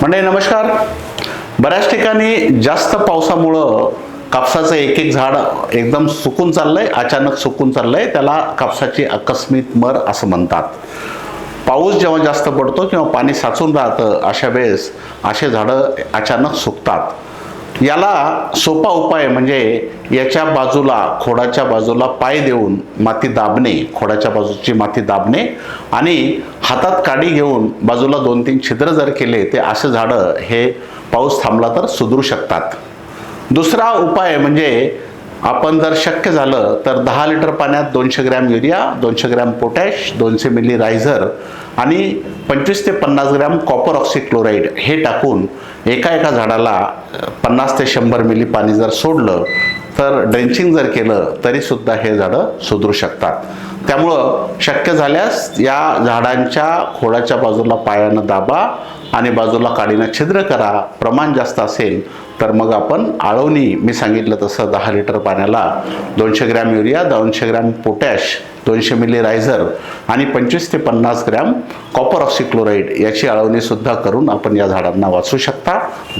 म्हणजे नमस्कार. बऱ्याच ठिकाणी जास्त पावसामुळं कापसाचं एक एक झाड एकदम सुकून चाललंय अचानक सुकून चाललंय. त्याला कापसाची आकस्मिक मर असं म्हणतात. पाऊस जेव्हा जास्त पडतो किंवा पाणी साचून राहतं अशा वेळेस असे झाडं अचानक सुकतात. याला सोपा उपाय म्हणजे याच्या बाजूला खोडाच्या बाजूला पाय देऊन माती दाबणे खोडाच्या बाजूची माती दाबणे आणि हातात काडी घेऊन बाजूला दोन तीन छिद्र जर केले ते असे झाडं हे पाऊस थांबला तर सुधरू शकतात. दुसरा उपाय म्हणजे आपण जर शक्य झालं तर दहा लिटर पाण्यात दोनशे ग्रॅम युरिया दोनशे ग्रॅम पोटॅश दोनशे मिली रायझर आणि पंचवीस ते पन्नास ग्रॅम कॉपर ऑक्सिक्लोराईड हे टाकून एका एका झाडाला पन्नास ते शंभर मिली पाणी जर सोडलं तर ड्रेंचिंग जर केलं तरीसुद्धा हे झाडं सुधरू शकतात. त्यामुळं शक्य झाल्यास या झाडांच्या खोडाच्या बाजूला पायानं दाबा आणि बाजूला काडीनं छिद्र करा. प्रमाण जास्त असेल तर मग आपण आळवणी मी सांगितलं तसं दहा लिटर पाण्याला दोनशे ग्रॅम युरिया दोनशे ग्रॅम पोटॅश दोनशे मिली रायझर आणि पंचवीस ते पन्नास ग्रॅम कॉपर ऑक्सिक्लोराईड याची आळवणीसुद्धा करून आपण या झाडांना वाचू शकता.